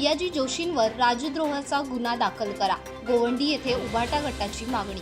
भैयाजी जोशींवर राजद्रोहाचा गुन्हा दाखल करा. गोवंडी येथे उभाटा गटाची मागणी.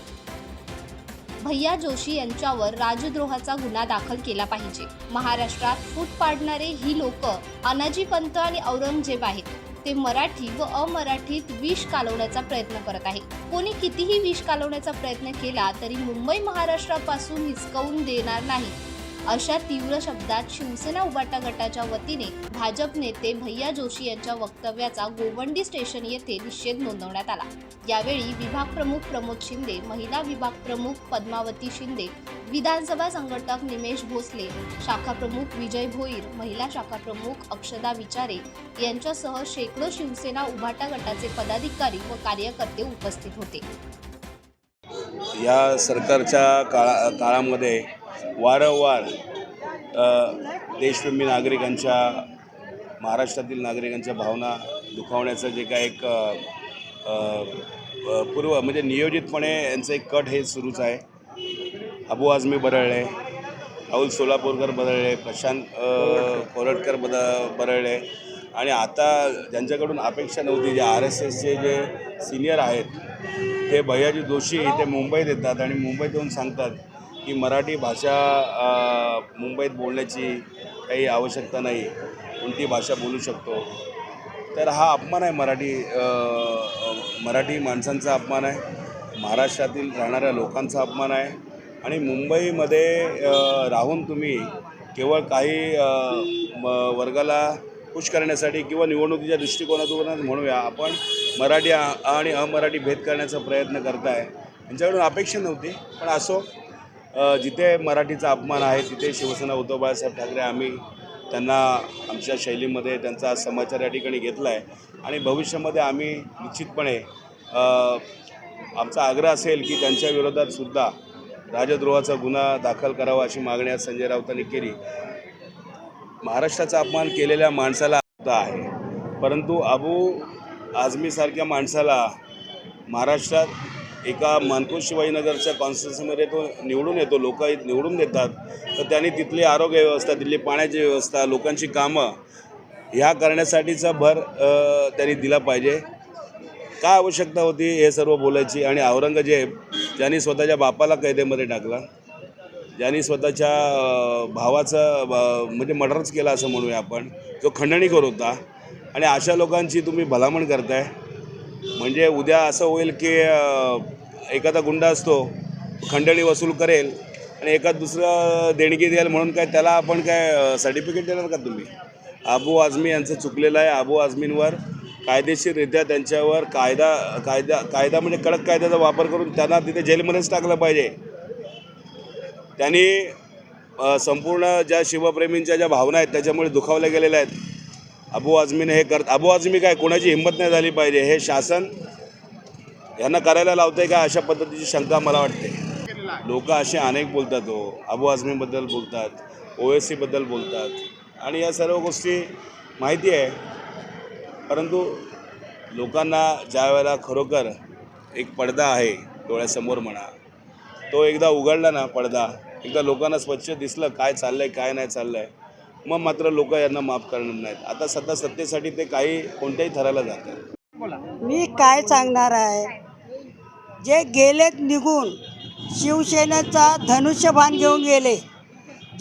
भैया जोशी यांच्यावर राजद्रोहाचा गुन्हा दाखल केला पाहिजे. महाराष्ट्रात फूट पाडणारे ही लोक अनाजी पंत आणि औरंगजेब आहेत. ते मराठी व अमराठीत विष कालवण्याचा प्रयत्न करत आहे कोणी कितीही विष कालवण्याचा प्रयत्न केला तरी मुंबई महाराष्ट्रापासून हिसकवून देणार नाही. अशा तीव्र शब्दात शिवसेना उबाटा गटाच्या वतीने भाजप नेते भैया जोशी यांच्या वक्तव्याचा गोवंडी स्टेशन येथे निषेध नोंदवण्यात आला. यावेळी विभाग प्रमुख प्रमोद शिंदे महिला विभाग प्रमुख पद्मावती शिंदे विधानसभा संघटक निमेश भोसले शाखा प्रमुख विजय भोईर महिला शाखा प्रमुख अक्षदा विचारे यांच्यासह शेकडो शिवसेना उभाटा गटाचे पदाधिकारी व कार्यकर्ते उपस्थित होते. या सरकारच्या काळा काळामध्ये वारंवार देशप्रेमी नागरिकांच्या महाराष्ट्रातील नागरिकांच्या भावना दुखावण्याचं जे काय एक पूर्व म्हणजे नियोजितपणे यांचं एक कट हे सुरूच आहे. अबू आझमी बरळले राहुल सोलापूरकर बदळले प्रशांत कोरटकर बद बरळले आणि आता ज्यांच्याकडून अपेक्षा नव्हती जे आर एस एसचे जे सिनियर आहेत ते भैयाजी जोशी ते मुंबईत येतात आणि मुंबईत येऊन सांगतात की मराठी भाषा मुंबईत बोलण्याची काही आवश्यकता नाही. कोणती भाषा बोलू शकतो. तर हा अपमान आहे मराठी मराठी माणसांचा अपमान आहे. महाराष्ट्रातील राहणाऱ्या लोकांचा अपमान आहे. आणि मुंबईमध्ये राहून तुम्ही केवळ काही म- वर्गाला खुश करण्यासाठी किंवा निवडणुकीच्या दृष्टिकोनातून म्हणूया आपण मराठी आणि अमराठी भेद करण्याचा प्रयत्न करताय. यांच्याकडून अपेक्षा नव्हती पण असो जिथे मराठीचा अपमान आहे तिथे शिवसेना उद्धव बाळासाहेब ठाकरे आम्ही त्यांना आमच्या शैलीमध्ये त्यांचा समाचार या ठिकाणी घेतला आहे. आणि भविष्यामध्ये आम्ही निश्चितपणे आमचा आग्रह असेल की त्यांच्या विरोधात सुद्धा राजद्रोहाचा गुन्हा दाखल करावा अशी मागणी आज संजय राऊतांनी केली. महाराष्ट्राचा अपमान केलेल्या माणसाला अर्थ आहे. परंतु अबू आझमीसारख्या माणसाला महाराष्ट्रात एका मानपूर शिवाजीनगरच्या कॉन्स्टिट्युन्सीमध्ये तो निवडून येतो लोक निवडून देतात. तर त्यांनी तिथली आरोग्य व्यवस्था तिथली पाण्याची व्यवस्था लोकांची कामं ह्या करण्यासाठीचा भर त्यांनी दिला पाहिजे. काय आवश्यकता होती हे सर्व बोलायची आणि औरंगजेब ज्यांनी स्वतःच्या बापाला कैदेमध्ये टाकला ज्यांनी स्वतःच्या भावाचं म्हणजे मर्डरच केला असं म्हणूया आपण जो खंडणी होता. आणि अशा लोकांची तुम्ही भलामण करताय. म्हणजे उद्या असं होईल की एखादा गुंडा असतो खंडणी वसूल करेल आणि एखाद दुसरं देणगी द्याल म्हणून काय त्याला आपण काय सर्टिफिकेट देणार का तुम्ही? अबू आझमी यांचं चुकलेलं आहे अबू आझमींवर. कायदेशीररित्या त्यांच्यावर कायदा कायदा कायदा म्हणजे कडक कायद्याचा वापर करून त्यांना तिथे जेलमध्येच टाकलं पाहिजे. त्यांनी संपूर्ण ज्या शिवप्रेमींच्या ज्या भावना आहेत त्याच्यामुळे दुखावल्या गेलेल्या आहेत. अबू आझमीने हे करत अबू आझमी काय कोणाची हिंमत नाही झाली पाहिजे. हे शासन यांना करायला लावतंय का? अशा पद्धतीची शंका मला वाटते. लोक असे अनेक बोलतात हो. अबू आझमीबद्दल बोलतात ओ एस सीबद्दल बोलतात. आणि या सर्व गोष्टी माहिती आहे. परंतु लोकांना ज्या वेळेला खरोखर एक पडदा आहे डोळ्यासमोर म्हणा तो एकदा उघडला ना पडदा एकदा लोकांना स्वच्छ दिसलं काय चाललं आहे काय नाही चाललं आहे मग मात्र लोक यांना माफ करणार नाहीत. आता सध्या सत्तेसाठी ते काही कोणत्याही थराला जातात. मी काय सांगणार आहे? जे गेलेत निघून शिवसेनेचा धनुष्यभान घेऊन गेले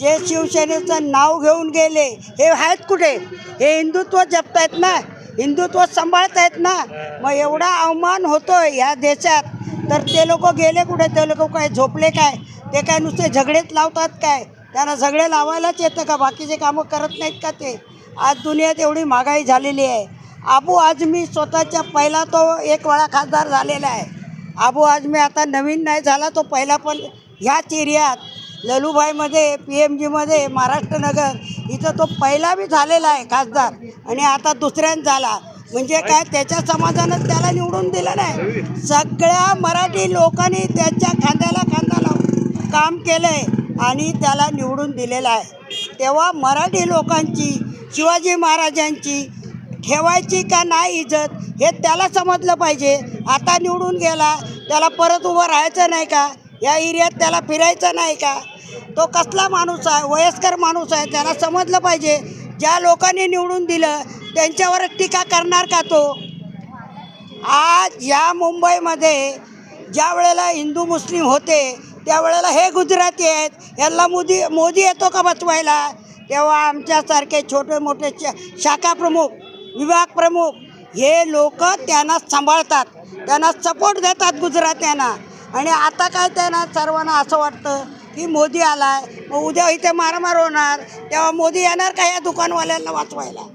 जे शिवसेनेचं नाव घेऊन गेले हे आहेत कुठे? हे हिंदुत्व जपतायत ना? हिंदुत्व सांभाळतायत ना? मग एवढा अवमान होतोय ह्या देशात. तर ते लोक गेले कुठे? ते लोक काय झोपले काय? ते काय नुसते झगडेच लावतात काय? त्यांना सगळे लावायलाच येतं का? बाकीचे कामं करत नाहीत का ते? आज दुनियात एवढी महागाई झालेली आहे. आबू मी स्वतःच्या पहिला तो एक वेळा खासदार झालेला आहे. आबू आजमी आता नवीन नाही झाला तो पहिला पण ह्याच एरियात. ललूभाईमध्ये पी एम जीमध्ये महाराष्ट्रनगर इथं तो पहिला बी झालेला आहे खासदार. आणि आता दुसऱ्यान झाला. म्हणजे काय त्याच्या समाजानं त्याला निवडून दिलं नाही. सगळ्या मराठी लोकांनी त्याच्या खांद्याला खांदा लावून काम केलं आहे आणि त्याला निवडून दिलेला आहे. तेव्हा मराठी लोकांची शिवाजी महाराजांची ठेवायची का नाही इज्जत हे त्याला समजलं पाहिजे. आता निवडून गेला त्याला परत उभं राहायचं नाही का? या एरियात त्याला फिरायचं नाही का? तो कसला माणूस आहे? वयस्कर माणूस आहे. त्याला समजलं पाहिजे. ज्या लोकांनी निवडून दिलं त्यांच्यावर टीका करणार का तो? आज या मुंबईमध्ये ज्या वेळेला हिंदू मुस्लिम होते त्यावेळेला हे गुजराती आहेत. यांना मोदी मोदी येतो का बचवायला तेव्हा आमच्यासारखे छोटे मोठे शाखा प्रमुख विभाग प्रमुख हे लोक त्यांना सांभाळतात. त्यांना सपोर्ट देतात गुजरात्यांना. आणि आता काय त्यांना सर्वांना असं वाटतं की मोदी आलाय मग उद्या इथे मारामार होणार तेव्हा मोदी येणार का या दुकानवाल्यांना वाचवायला?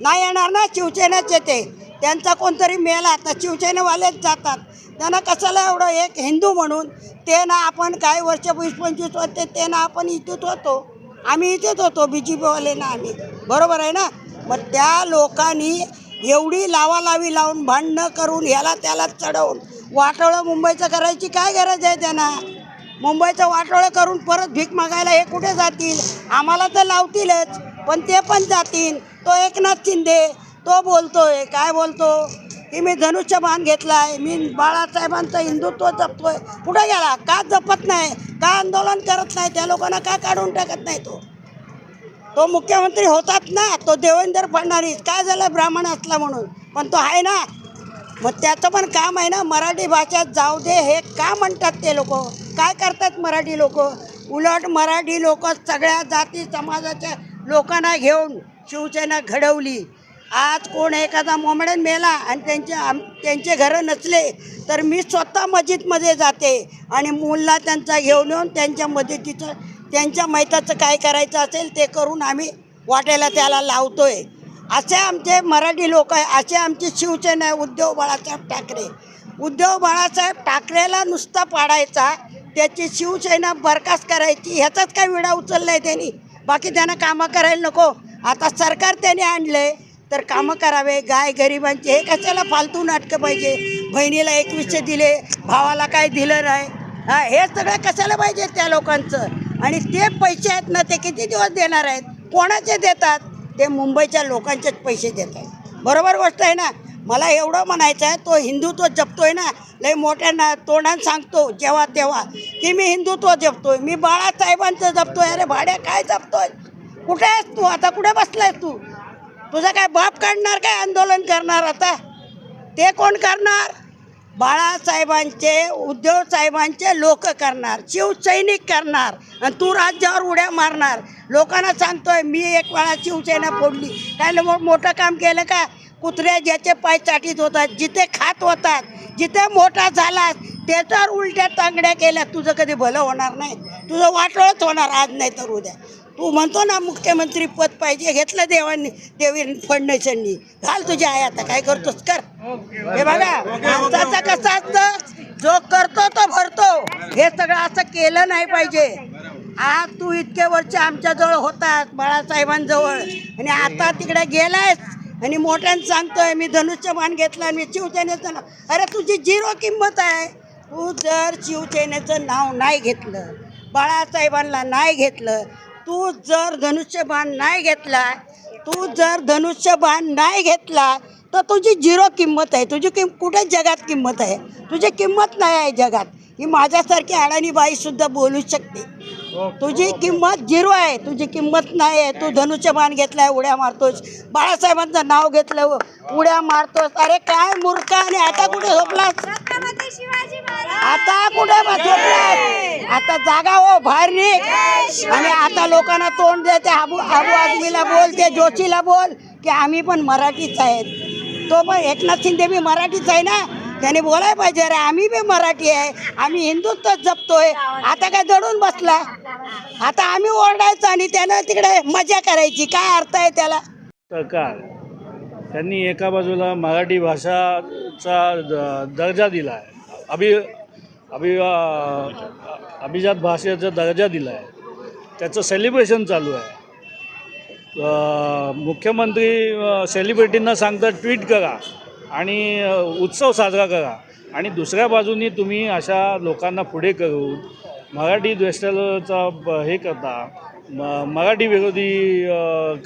नाही येणार ना शिवसेनाच येते. त्यांचा कोणतरी मेला तर शिवसेनेवालेच जातात. त्यांना कशाला एवढं एक हिंदू म्हणून? ते ना आपण काही वर्ष वीस पंचवीस होते ते ना आपण इथेच होतो. आम्ही इथेच होतो बी जे पीवाले ना आम्ही. बरोबर आहे ना? मग त्या लोकांनी एवढी लावालावी लावून भांडणं करून ह्याला त्याला चढवून वाटोळं मुंबईचं करायची काय गरज आहे त्यांना? मुंबईचं वाटोळं करून परत भीक मागायला हे कुठे जातील? आम्हाला तर लावतीलच पण ते पण जातील. तो एकनाथ शिंदे तो बोलतोय. काय बोलतो? की मी धनुष्य भान घेतला आहे मी बाळासाहेबांचं हिंदुत्व जपतोय. कुठं गेला का जपत नाही का आंदोलन करत नाही त्या लोकांना का काढून टाकत नाही तो? तो मुख्यमंत्री होतात ना तो देवेंद्र फडणवीस. काय झालं ब्राह्मण असला म्हणून? पण तो आहे ना. मग त्याचं पण काम आहे ना मराठी भाषा जाऊ दे हे का म्हणतात ते लोक? काय करतात मराठी लोक? उलट मराठी लोक सगळ्या जाती समाजाच्या लोकांना घेऊन शिवसेना घडवली. आज कोण एखादा मोमड्यान मेला आणि त्यांचे आम त्यांचे घरं नसले तर मी स्वतः मस्जिदमध्ये जाते आणि मुलला त्यांचा घेऊन येऊन त्यांच्या मदतीचं त्यांच्या मैताचं काय करायचं असेल ते करून आम्ही वाटेला त्याला लावतोय. असे आमचे मराठी लोक आहे असे आमची शिवसेना आहे उद्धव बाळासाहेब ठाकरे. उद्धव बाळासाहेब ठाकरेला नुसता पाडायचा त्याची शिवसेना बरखास्त करायची ह्याचाच काय विडा उचलला आहे त्यांनी? बाकी त्यांना कामं करायला नको. आता सरकार त्याने आणलं आहे तर कामं करावे गाय गरिबांचे हे कशाला फालतू नाटकं पाहिजे? बहिणीला एकवीसशे दिले भावाला काय दिलं नाही? हा हे सगळं कशाला पाहिजे त्या लोकांचं? आणि ते पैसे आहेत ना ते किती दिवस देणार आहेत? कोणाचे देतात? ते मुंबईच्या लोकांचेच पैसे देत बरोबर गोष्ट आहे ना? मला एवढं म्हणायचं आहे तो हिंदुत्व जपतोय ना लय मोठ्यांना तोंडानं सांगतो जेव्हा तेव्हा की मी हिंदुत्व जपतोय मी बाळासाहेबांचं जपतोय अरे भाड्या काय जपतोय? कुठे आहेस तू? आता कुठे बसलायस तू? तुझा काय बाप काढणार काय आंदोलन करणार आता? ते कोण करणार? बाळासाहेबांचे उद्धव साहेबांचे लोक करणार शिवसैनिक करणार आणि तू राज्यावर उड्या मारणार. लोकांना सांगतोय मी एक वेळा शिवसेना फोडली. काय मग मोठं काम केलं का? कुत्र्या ज्याचे पाय चाटीत होतात जिथे खात होतात जिथे मोठा झालास त्याच्यावर उलट्या तांगड्या केल्या तुझं कधी भलं होणार नाही. तुझं वाटोळच होणार आज नाही तर उद्या. तू म्हणतो ना मुख्यमंत्री पद पाहिजे घेतलं देवांनी देवी फडणवीसांनी. घाल तुझ्या आई आता काय करतोस? कर. हे बघा आमचा कसं असतं? जो करतो तो भरतो. हे सगळं असं केलं नाही पाहिजे. आज तू इतके वर्ष आमच्याजवळ होतात बाळासाहेबांजवळ. आणि आता तिकडे गेलायस. आणि मोठ्यानं सांगतोय मी धनुष्यबाण घेतला आणि मी शिवसेनेचं नाव अरे तुझी झिरो किंमत आहे. तू जर शिवसेनेचं नाव नाही घेतलं बाळासाहेबांना नाही घेतलं तू जर धनुष्यबाण नाही घेतला तू जर धनुष्यबाण नाही घेतला तर तुझी झिरो किंमत आहे. तुझी किम कुठे जगात किंमत आहे? तुझी किंमत नाही आहे जगात. ही माझ्यासारखी अडाणी बाईसुद्धा बोलू शकते. तुझी किंमत झिरो आहे. तुझी किंमत नाही आहे. तू धनुष्यबाण घेतलाय उड्या मारतोस. बाळासाहेबांचं नाव घेतलं उड्या मारतोस. अरे काय मूर्ख आणि आता कुठे झोपलास? आता कुठे झोपलास? आता जागा हो बाहेर निघ. आणि आता लोकांना तोंड देते आबू आबू आजमीला बोल ते जोशीला बोल की आम्ही पण मराठीच आहेत. तो पण एकनाथ शिंदे बी मराठीच आहे ना? त्याने बोलायला पाहिजे अरे आम्ही बी मराठी आहे आम्ही हिंदुत्व जपतोय आता काय दडून बसला? आता आम्ही ओरडायचं आणि त्यानं तिकडे मजा करायची काय अर्थ आहे त्याला? सरकार त्यांनी एका बाजूला मराठी भाषाचा द- दर्जा दिला आहे अभि अभि अभिजात भाषेचा दर्जा दिला आहे त्याचं सेलिब्रेशन चालू आहे. अ, मुख्यमंत्री अ, सेलिब्रिटींना सांगतात ट्विट करा. आणि उत्सव साजरा करा. आणि दुसऱ्या बाजूनी तुम्ही अशा लोकांना पुढे करून मराठी द्वेषाचा ब- हे करता. म मराठी विरोधी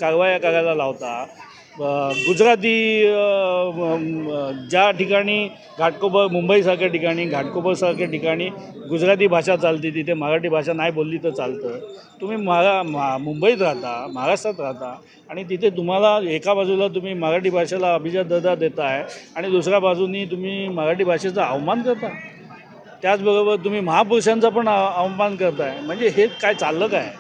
कारवाया करायला लावता. गुजराती ज्या ठिकाणी घाटकोपर मुंबईसारख्या ठिकाणी घाटकोपरसारख्या ठिकाणी गुजराती भाषा चालते तिथे मराठी भाषा नाही बोलली तर चालतं. तुम्ही महा मा मुंबईत राहता महाराष्ट्रात राहता आणि तिथे तुम्हाला एका बाजूला तुम्ही मराठी भाषेला अभिजात दर्जा देताय आणि दुसऱ्या बाजूनी तुम्ही मराठी भाषेचा अवमान करता त्याचबरोबर तुम्ही महापुरुषांचा पण अवमान करताय. म्हणजे हे काय चाललं काय?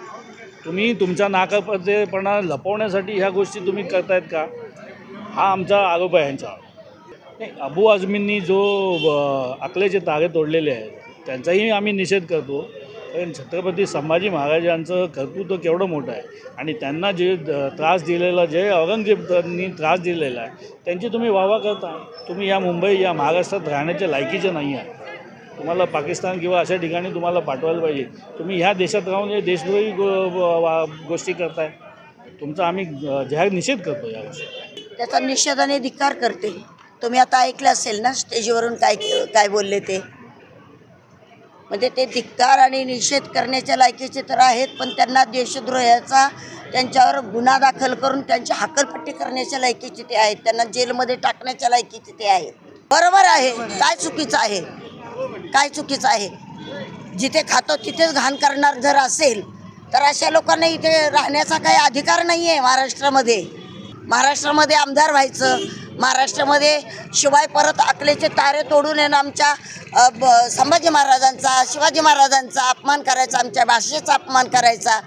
तुम्ही तुमच्या नाकापतेपणा लपवण्यासाठी ह्या गोष्टी तुम्ही करतायत का? हा आमचा आरोप आहे ह्यांचा नाही अबू आझमींनी जो अकलेचे तारे तोडलेले आहेत त्यांचाही आम्ही निषेध करतो. कारण छत्रपती संभाजी महाराजांचं कर्तृत्व केवढं मोठं आहे. आणि त्यांना जे त्रास दिलेला जे औरंगजेबांनी त्रास दिलेला आहे त्यांची तुम्ही वावा करता. तुम्ही या मुंबई या महाराष्ट्रात राहण्याच्या लायकीचे नाही आहे तुम्हाला पाकिस्तान किंवा अशा ठिकाणी तुम्हाला पाठवायला पाहिजे. तुम्ही ह्या देशात राहून हे देशद्रोही गो- वा- गोष्टी करताय. तुमचा आम्ही जाहीर निषेध करतो या गोष्टी. त्याचा निषेधाने धिक्कार करते. तुम्ही आता ऐकलं असेल ना स्टेजवरून काय काय बोलले ते? म्हणजे ते धिक्कार आणि निषेध करण्याच्या लायकीचे तर आहेत पण त्यांना देशद्रोहाचा त्यांच्यावर गुन्हा दाखल करून त्यांची हकलपट्टी करण्याच्या लायकीचे ते आहेत. त्यांना जेलमध्ये टाकण्याच्या लायकीचे ते आहेत. बरोबर आहे. काय चुकीचं आहे? काय चुकीचं आहे? जिथे खातो तिथेच घाण करणार जर असेल तर अशा लोकांना इथे राहण्याचा काही अधिकार नाही आहे महाराष्ट्रामध्ये. महाराष्ट्रामध्ये आमदार व्हायचं महाराष्ट्रामध्ये शिवाय परत अकलेचे तारे तोडून येणं आमच्या ब- संभाजी महाराजांचा शिवाजी महाराजांचा अपमान करायचा आमच्या भाषेचा अपमान करायचा.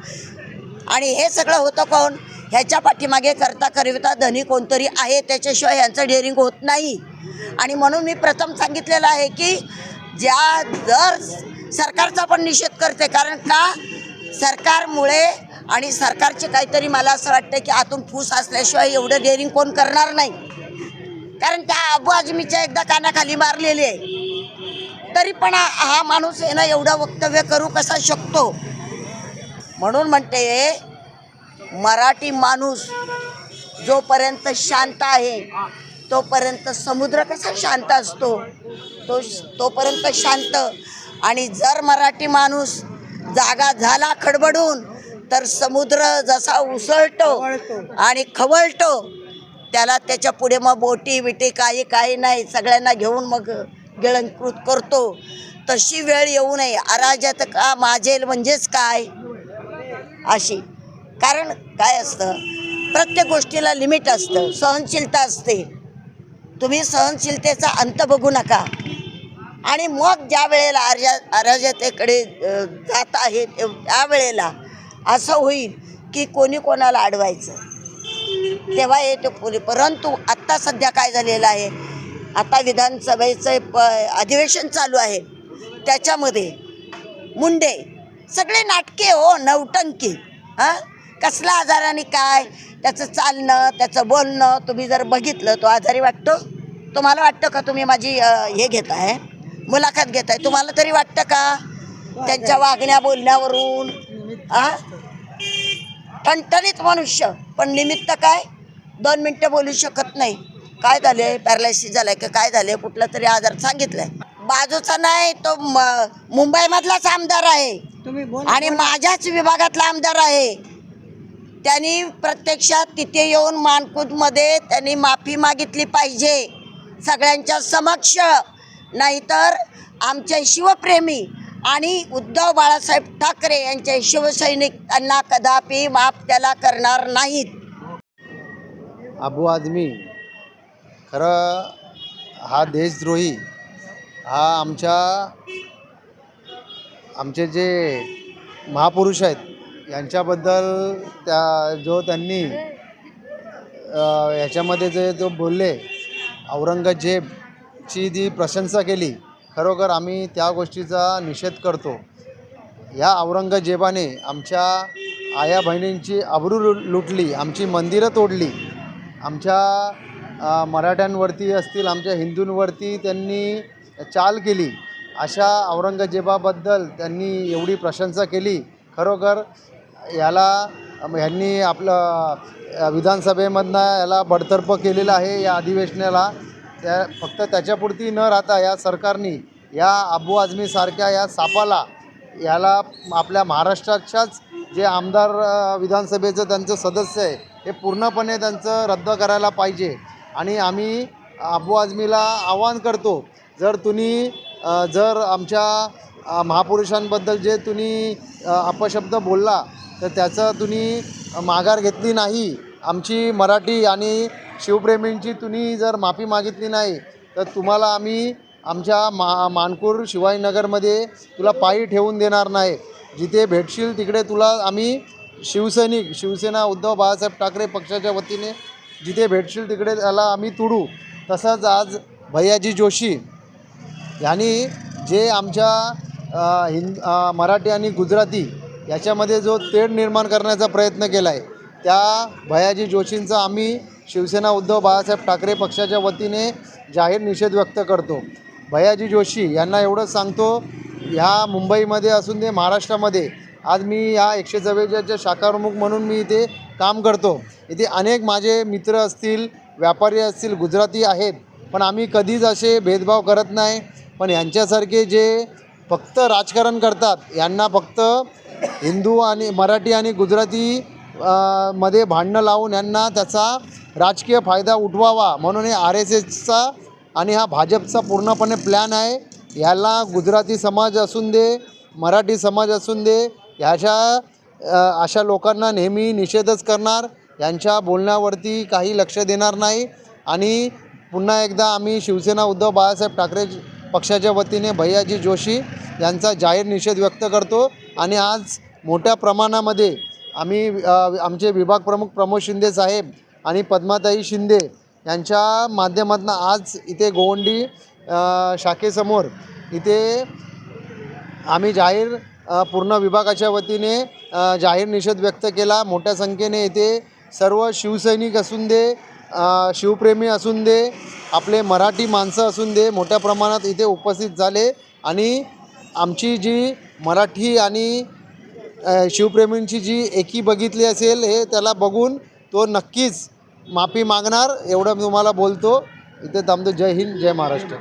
आणि हे सगळं होतं कोण? ह्याच्या पाठीमागे करता करिता धनी कोणतरी आहे त्याच्याशिवाय यांचं डेअरिंग होत नाही. आणि म्हणून मी प्रथम सांगितलेलं आहे की ज्या दर सरकारचा पण निषेध करते. कारण का? सरकारमुळे आणि सरकारचे काहीतरी मला असं वाटतं की आतून फूस असल्याशिवाय एवढं डेअरिंग कोण करणार नाही. कारण त्या अबू आजमीच्या एकदा कानाखाली मारलेली आहे. तरी पण हा माणूस येणं एवढं वक्तव्य करू कसा शकतो? म्हणून म्हणते मराठी माणूस जोपर्यंत शांत आहे तोपर्यंत समुद्र कसा शांत असतो? तो तोपर्यंत शांत. आणि जर मराठी माणूस जागा झाला खडबडून तर समुद्र जसा उसळतो आणि खवळतो त्याला त्याच्या पुढे मग बोटी बिटी काही काही नाही. सगळ्यांना घेऊन मग गिळंकृत करतो. तशी वेळ येऊ नये. अराजक का माजेल म्हणजेच काय? अशी. कारण काय असतं? प्रत्येक गोष्टीला लिमिट असतं. सहनशीलता असते. तुम्ही सहनशीलतेचा अंत बघू नका. आणि मग ज्या वेळेला अर्जा अराजतेकडे जात आहे त्यावेळेला असं होईल की कोणी कोणाला अडवायचं. तेव्हा येतो पोली परंतु आत्ता सध्या काय झालेलं आहे? आता विधानसभेचं प अधिवेशन चालू आहे. त्याच्यामध्ये मुंडे सगळे नाटके हो नवटंकी हां? कसला आजाराने काय? त्याचं चालणं त्याचं बोलणं तुम्ही जर बघितलं तो आजारी वाटतो? तुम्हाला वाटतं का तुम्ही माझी हे घेत आहे मुलाखत घेत आहे तुम्हाला तरी वाटतं का? त्यांच्या वागण्या बोलण्यावरून आ? ठणठणीत मनुष्य. पण निमित्त काय? दोन मिनटं बोलू शकत नाही. काय झाले पॅरालायसिस झालंय का? काय झाले कुठला तरी आजार सांगितलाय. बाजूचा नाही तो मुंबईमधलाच आमदार आहे. तुम्ही बोल आणि माझ्याच विभागातला आमदार आहे. त्यांनी प्रत्यक्षात तिथे येऊन मानकूदमध्ये त्यांनी माफी मागितली पाहिजे. सगळ्यांच्या समक्ष नाहीतर आमच्या शिवप्रेमी आणि उद्धव बाळासाहेब ठाकरे यांचे शिवसैनिक त्यांना कदापि माफ त्याला करणार नाहीत. अबू आझमी खरं हा देशद्रोही हा आमच्या आमचे जे महापुरुष आहेत यांच्याबद्दल त्या जो त्यांनी ह्याच्यामध्ये याच्यामध्ये जे जो बोलले औरंगजेब ची जी प्रशंसा केली खरोखर आम्ही त्या गोष्टीचा निषेध करतो. ह्या औरंगजेबाने आमच्या आया बहिणींची आबरू लुटली आमची मंदिरं तोडली. आमच्या मराठ्यांवरती असतील आमच्या हिंदूंवरती त्यांनी चाल केली. अशा औरंगजेबाबद्दल त्यांनी एवढी प्रशंसा केली. खरोखर याला ह्यांनी आपलं विधानसभेमधनं याला बडतर्फ केलेलं आहे या अधिवेशनाला. त्या फक्त त्याच्यापुरती न राहता या सरकारनी या अबू आझमीसारख्या या सापाला याला आपल्या महाराष्ट्राच्याच जे आमदार विधानसभेचं त्यांचं सदस्य आहे हे पूर्णपणे त्यांचं रद्द करायला पाहिजे. आणि आम्ही अबू आझमीला आवाहन करतो जर तुम्ही जर आमच्या महापुरुषांबद्दल जे तुम्ही अपशब्द बोलला तर त्याचं तुम्ही माघार घेतली नाही. आमची मराठी आणि शिवप्रेमींची तुम्ही जर माफी मागितली नाही तर तुम्हाला आम्ही आमच्या मा मानकूर शिवाजीनगरमध्ये तुला पायी ठेवून देणार नाही. जिथे भेटशील तिकडे तुला आम्ही शिवसैनिक शिवसेना उद्धव बाळासाहेब ठाकरे पक्षाच्या वतीने जिथे भेटशील तिकडे त्याला आम्ही तुडू. तसंच आज भैयाजी जोशी यांनी जे आमच्या हिंद मराठी आणि गुजराती याच्यामध्ये जो तेढ निर्माण करण्याचा प्रयत्न केला आहे त्या भयाजी जोशींचा आम्ही शिवसेना उद्धव बाळासाहेब ठाकरे पक्षाच्या वतीने जाहीर निषेध व्यक्त करतो. भयाजी जोशी यांना एवढंच सांगतो ह्या मुंबईमध्ये असून ते महाराष्ट्रामध्ये आज मी या एकशे चव्वेचाळीसच्या शाखाप्रमुख म्हणून मी इथे काम करतो. इथे अनेक माझे मित्र असतील व्यापारी असतील गुजराती आहेत पण आम्ही कधीच असे भेदभाव करत नाही. पण यांच्यासारखे जे फक्त राजकारण करतात यांना फक्त हिंदू आणि मराठी आणि गुजराती मध्ये भांडणं लावून यांना त्याचा राजकीय फायदा उठवावा म्हणून हे आर एस एसचा आणि हा भाजपचा पूर्णपणे प्लॅन आहे. ह्याला गुजराती समाज असून दे मराठी समाज असून दे ह्याच्या अशा लोकांना नेहमी निषेधच करणार. यांच्या बोलण्यावरती काही लक्ष देणार नाही. आणि पुन्हा एकदा आम्ही शिवसेना उद्धव बाळासाहेब ठाकरे पक्षाच्या वतीने भैयाजी जोशी यांचा जाहीर निषेध व्यक्त करतो. आणि आज मोठ्या प्रमाणामध्ये आम्ही आमचे विभाग प्रमुख प्रमोद शिंदे साहेब आणि पद्माताई शिंदे यांच्या माध्यमातून आज इथे गोवंडी शाखेसमोर इथे आम्ही जाहीर पूर्ण विभागाच्या वतीने जाहीर निषेध व्यक्त केला. मोठ्या संख्येने येथे सर्व शिवसैनिक असून दे शिवप्रेमी असून दे आपले मराठी माणसं असून दे मोठ्या प्रमाणात इथे उपस्थित झाले. आणि आमची जी मराठी आणि शिवप्रेमींची जी एकी बघितली असेल हे त्याला बघून तो नक्कीच माफी मागणार एवढं मी तुम्हाला बोलतो. इथे थांबतो. जय हिंद जय महाराष्ट्र.